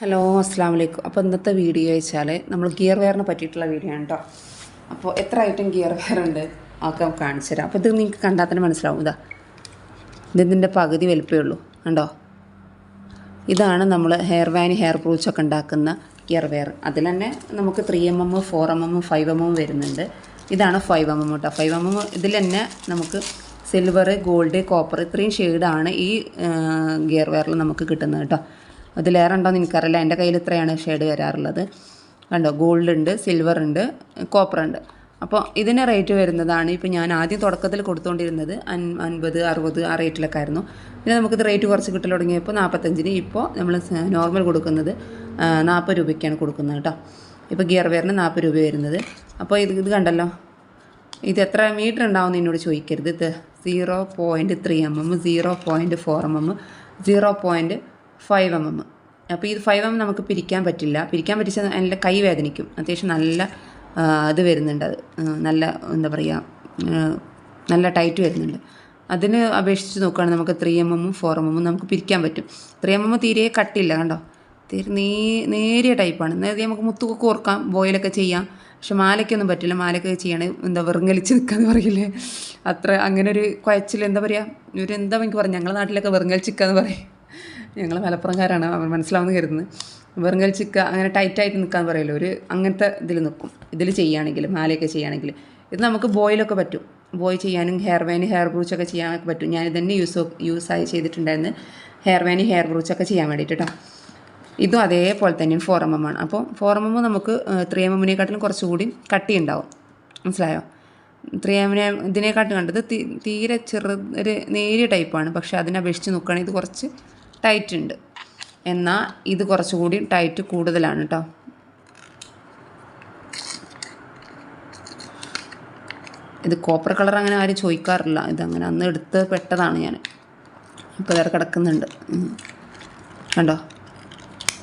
Hello അസ്സാം വലൈക്കും അപ്പോൾ ഇന്നത്തെ വീഡിയോ വെച്ചാൽ നമ്മൾ ഗിയർ വെയറിനെ പറ്റിയിട്ടുള്ള വീഡിയോ ആണ് കേട്ടോ അപ്പോൾ എത്ര ഐറ്റം ഗിയർ വെയർ ഉണ്ട്? ഒക്കെ കാണിച്ചു തരാം. അപ്പോൾ ഇത് നിങ്ങൾക്ക് കണ്ടാൽ തന്നെ മനസ്സിലാവും. ഇതാ. ഇതിന്റെ പകുതി വലിപ്പമേ ഉള്ളൂ. കണ്ടോ? ഇതാണ് നമ്മൾ ഹെയർ വാൻ ഹെയർ ഒക്കെ ഉണ്ടാക്കുന്ന ഗിയർ വെയർ. അതിൽ തന്നെ നമുക്ക് three m m four m m five m m വരുന്നുണ്ട്. ഇതാണ് ഫൈവ് എം എം കേട്ടോ ഫൈവ് എം എം ഇതിൽ തന്നെ നമുക്ക് സിൽവർ ഗോൾഡ് കോപ്പർ ഇത്രയും ഷെയ്ഡാണ് ഈ ഗിയർ വെയറിൽ നമുക്ക് കിട്ടുന്നത് കേട്ടോ അതിലേറെ ഉണ്ടോയെന്ന് എനിക്കറിയില്ല. എന്റെ കയ്യിൽ ഇത്രയാണ് ഷെയ്ഡ് വരാറുള്ളത്. കണ്ടോ? ഗോൾഡ് ഉണ്ട് സിൽവർ ഉണ്ട് കോപ്പർ ഉണ്ട്. അപ്പോൾ ഇതിന് റേറ്റ് വരുന്നതാണ്. ഇപ്പോൾ ഞാൻ ആദ്യം തുടക്കത്തിൽ കൊടുത്തുകൊണ്ടിരുന്നത് അൻ അൻപത് അറുപത് ആ റേറ്റിലൊക്കെ ആയിരുന്നു. പിന്നെ നമുക്കിത് റേറ്റ് കുറച്ച് കിട്ടൽ തുടങ്ങിയപ്പോൾ നാൽപ്പത്തഞ്ചിന് ഇപ്പോൾ നമ്മൾ നോർമൽ കൊടുക്കുന്നത് നാൽപ്പത് രൂപയ്ക്കാണ് കൊടുക്കുന്നത് കേട്ടോ. ഇപ്പോൾ ഗിയർ വെയറിന് നാൽപ്പത് രൂപ വരുന്നത്. അപ്പോൾ ഇത് ഇത് കണ്ടല്ലോ? ഇത് എത്ര മീറ്റർ ഉണ്ടാവുമെന്ന് എന്നോട് ചോദിക്കരുത് ഇത്. Zero point three m m zero point four m m zero point five m. M അപ്പോൾ ഇത് ഫൈവ് എം നമുക്ക് പിരിക്കാൻ പറ്റില്ല. പിരിക്കാൻ പറ്റിച്ചാൽ നല്ല കൈ വേദനിക്കും. അത്യാവശ്യം നല്ല ഇത് വരുന്നുണ്ട് അത്. നല്ല എന്താ പറയുക നല്ല ടൈറ്റ് വരുന്നുണ്ട്. അതിന് അപേക്ഷിച്ച് നോക്കുകയാണെങ്കിൽ നമുക്ക് ത്രീ എം എമ്മും ഫോർ എം എമ്മും നമുക്ക് പിരിക്കാൻ പറ്റും. ത്രീ എം എം തീരെ കട്ടില്ല കണ്ടോ? തീരെ നേ നേരിയ ടൈപ്പാണ്. നേരത്തെ നമുക്ക് മുത്തുകൊക്കെ കോർക്കാം ബോയിലൊക്കെ ചെയ്യാം. പക്ഷെ മാലയ്ക്കൊന്നും പറ്റില്ല. മാലയ്ക്കൊക്കെ ചെയ്യണേ എന്താ വെറുങ്ങലിച്ച് നിൽക്കാന്ന് പറയില്ലേ? അത്ര അങ്ങനെ ഒരു കുഴച്ചിൽ എന്താ പറയുക ഒരു എന്താ എനിക്ക് പറയാം ഞങ്ങളുടെ നാട്ടിലൊക്കെ വെറുങ്ങലിച്ചിക്കാന്ന് പറയും. ഞങ്ങൾ മലപ്പുറംകാരാണ് അവർ മനസ്സിലാവുന്ന കരുതുന്നത് വെറുങ്കൽ ചിക്ക അങ്ങനെ ടൈറ്റായിട്ട് നിൽക്കാന്ന് പറയല്ലോ. ഒരു അങ്ങനത്തെ ഇതിൽ നിൽക്കും ഇതിൽ ചെയ്യുകയാണെങ്കിൽ മാലയൊക്കെ ചെയ്യുകയാണെങ്കിൽ ഇത് നമുക്ക് ബോയിലൊക്കെ പറ്റും. ബോയ് ചെയ്യാനും ഹെയർ വാന് ഹെയർ ബ്രൂച്ചൊക്കെ ചെയ്യാനൊക്കെ പറ്റും. ഞാൻ ഇതന്നെ യൂസ് യൂസ് ആയി ചെയ്തിട്ടുണ്ടായിരുന്നു. ഹെയർ വാന് ഹെയർ ബ്രൂച്ചൊക്കെ ചെയ്യാൻ വേണ്ടിയിട്ട് കേട്ടോ ഇതും അതേപോലെ തന്നെ ഫോർ എം എം ആണ്. അപ്പോൾ ഫോർ എം എം നമുക്ക് ത്രീ എം എമ്മിനെക്കാട്ടിലും കുറച്ചുകൂടി കട്ടി ഉണ്ടാവും മനസ്സിലായോ ത്രീ എമ്മിനെ ഇതിനെക്കാട്ടും കണ്ടത് തീരെ ചെറു ഒരു നേരിയ ടൈപ്പാണ് പക്ഷേ അതിനെ അപേക്ഷിച്ച് നോക്കുകയാണെങ്കിൽ ഇത് കുറച്ച് ടൈറ്റ് ഉണ്ട്. എന്നാൽ ഇത് കുറച്ചുകൂടി ടൈറ്റ് കൂടുതലാണ് കേട്ടോ ഇത് കോപ്പർ കളർ അങ്ങനെ ആരും ചോദിക്കാറില്ല. ഇതങ്ങനെ അന്ന് എടുത്ത് പെട്ടതാണ് ഞാൻ ഇപ്പോൾ വേറെ കിടക്കുന്നുണ്ട്. കണ്ടോ?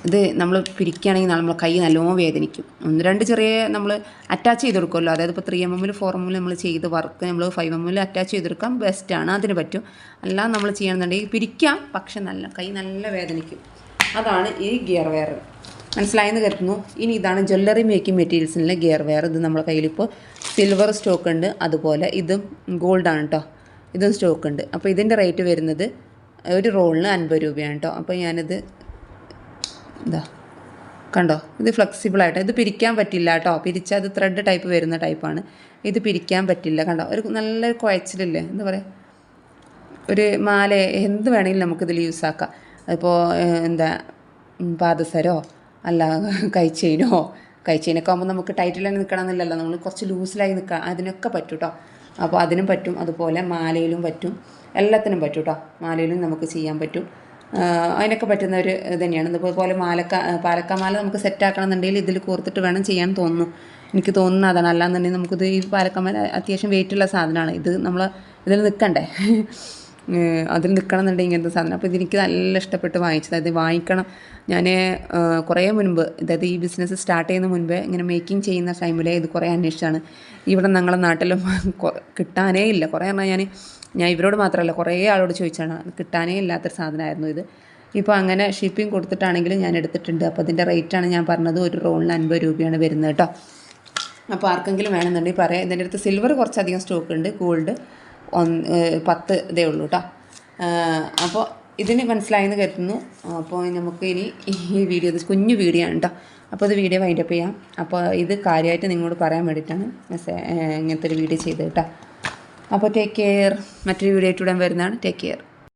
ഇത് നമ്മൾ പിരിക്കുകയാണെങ്കിൽ നമ്മൾ കൈ നല്ലോണം വേദനിക്കും. ഒന്ന് രണ്ട് ചെറിയ നമ്മൾ അറ്റാച്ച് ചെയ്ത് കൊടുക്കുമല്ലോ അതായത് ഇപ്പോൾ ത്രീ എം എമ്മിൽ ഫോർ എമ്മിൽ നമ്മൾ ചെയ്ത് വർക്ക് നമ്മൾ ഫൈവ് എമ്മിൽ അറ്റാച്ച് ചെയ്തെടുക്കാം ബെസ്റ്റാണ് അതിന് പറ്റും. എല്ലാം നമ്മൾ ചെയ്യണമെന്നുണ്ടെങ്കിൽ പിരിക്കാം പക്ഷെ നല്ല കൈ നല്ല വേദനിക്കും. അതാണ് ഈ ഗിയർ വെയർ മനസ്സിലായെന്ന് കരുതുന്നു. ഇനി ഇതാണ് ജ്വല്ലറി മേക്കിംഗ് മെറ്റീരിയൽസിലെ ഗിയർ വെയർ ഇത് നമ്മുടെ കയ്യിലിപ്പോൾ സിൽവർ സ്റ്റോക്ക് ഉണ്ട്. അതുപോലെ ഇതും ഗോൾഡാണ് കേട്ടോ ഇതും സ്റ്റോക്ക് ഉണ്ട്. അപ്പോൾ ഇതിന്റെ റേറ്റ് വരുന്നത് ഒരു റോളിന് അൻപത് രൂപയാണ് കേട്ടോ അപ്പോൾ ഞാനിത് ഇതാ. കണ്ടോ? ഇത് ഫ്ലെക്സിബിൾ ആയിട്ട്? ഇത് പിരിക്കാൻ പറ്റില്ല കേട്ടോ. പിരിച്ചാൽ അത് ത്രെഡ് ടൈപ്പ് വരുന്ന ടൈപ്പാണ് ഇത് പിരിക്കാൻ പറ്റില്ല. കണ്ടോ? ഒരു നല്ലൊരു കുഴച്ചിലില്ലേ? എന്താ പറയുക ഒരു മാല എന്ത് വേണമെങ്കിലും നമുക്കിതിൽ യൂസ് ആക്കാം. അതിപ്പോൾ എന്താ പാദസരോ അല്ല കൈച്ചെയിനോ കൈച്ചെയിനൊക്കെ ആകുമ്പോൾ നമുക്ക് തന്നെ നിൽക്കണമെന്നില്ലല്ലോ നമ്മൾ കുറച്ച് ലൂസിലായി നിൽക്കാം അതിനൊക്കെ പറ്റും കേട്ടോ അപ്പോൾ അതിനും പറ്റും. അതുപോലെ മാലയിലും പറ്റും. എല്ലാത്തിനും പറ്റും കേട്ടോ മാലയിലും നമുക്ക് ചെയ്യാൻ പറ്റും. അതിനൊക്കെ പറ്റുന്ന ഒരു തന്നെയാണ്. ഇതുപോലെ മാലക്ക പാലക്ക മാല നമുക്ക് സെറ്റ് ആക്കണം എന്നുണ്ടെങ്കിൽ ഇതിൽ കോർത്തിട്ട് വേണം ചെയ്യാൻ തോന്നുന്നു. എനിക്ക് തോന്നുന്ന അതാണ്. അല്ലാന്നുണ്ടെങ്കിൽ നമുക്കിത് ഈ പാലക്ക മാല അത്യാവശ്യം വെയിറ്റുള്ള സാധനമാണ്. ഇത് നമ്മൾ ഇതിൽ നിൽക്കണ്ടേ അതിൽ നിൽക്കണം എന്നുണ്ടെങ്കിൽ ഇങ്ങനത്തെ സാധനം. അപ്പോൾ ഇതെനിക്ക് നല്ല ഇഷ്ടപ്പെട്ട് വാങ്ങിച്ചത്. അത് വാങ്ങിക്കണം. ഞാൻ കുറേ മുൻപ് അതായത് ഈ ബിസിനസ് സ്റ്റാർട്ട് ചെയ്യുന്ന മുൻപേ ഇങ്ങനെ മേക്കിംഗ് ചെയ്യുന്ന ടൈമിൽ ഇത് കുറേ അന്വേഷിച്ചാണ് ഇവിടെ ഞങ്ങളുടെ നാട്ടിലും കിട്ടാനേ ഇല്ല. കുറേ പറഞ്ഞാൽ ഞാൻ ഞാൻ ഇവരോട് മാത്രമല്ല കുറേ ആളോട് ചോദിച്ചാണ് കിട്ടാനേ ഇല്ലാത്തൊരു സാധനമായിരുന്നു ഇത്. ഇപ്പോൾ അങ്ങനെ ഷിപ്പിംഗ് കൊടുത്തിട്ടാണെങ്കിലും ഞാൻ എടുത്തിട്ടുണ്ട്. അപ്പോൾ അതിന്റെ റേറ്റാണ് ഞാൻ പറഞ്ഞത് ഒരു റോളിന് അൻപത് രൂപയാണ് വരുന്നത് കേട്ടോ. അപ്പോൾ ആർക്കെങ്കിലും വേണമെന്നുണ്ടെങ്കിൽ പറയാം. ഇതിന്റെ അടുത്ത് സിൽവർ കുറച്ചധികം സ്റ്റോക്ക് ഉണ്ട് ഗോൾഡ് ഒന്ന് പത്ത് ഇതേ ഉള്ളൂ കേട്ടോ. അപ്പോൾ ഇതിന് മനസ്സിലായെന്ന് കരുതുന്നു. അപ്പോൾ നമുക്ക് ഇനി ഈ വീഡിയോ കുഞ്ഞു വീഡിയോ ആണ് കേട്ടോ. അപ്പോൾ ഇത് വീഡിയോ വൈൻഡപ്പ് ചെയ്യാം. അപ്പോൾ ഇത് കാര്യമായിട്ട് നിങ്ങളോട് പറയാൻ വേണ്ടിയിട്ടാണ് ഇങ്ങനത്തെ ഒരു വീഡിയോ ചെയ്തത് കേട്ടോ. അപ്പോൾ ടേക്ക് കെയർ മറ്റൊരു വീഡിയോ ആയിട്ട് ഉടൻ വരുന്നതാണ്. Take care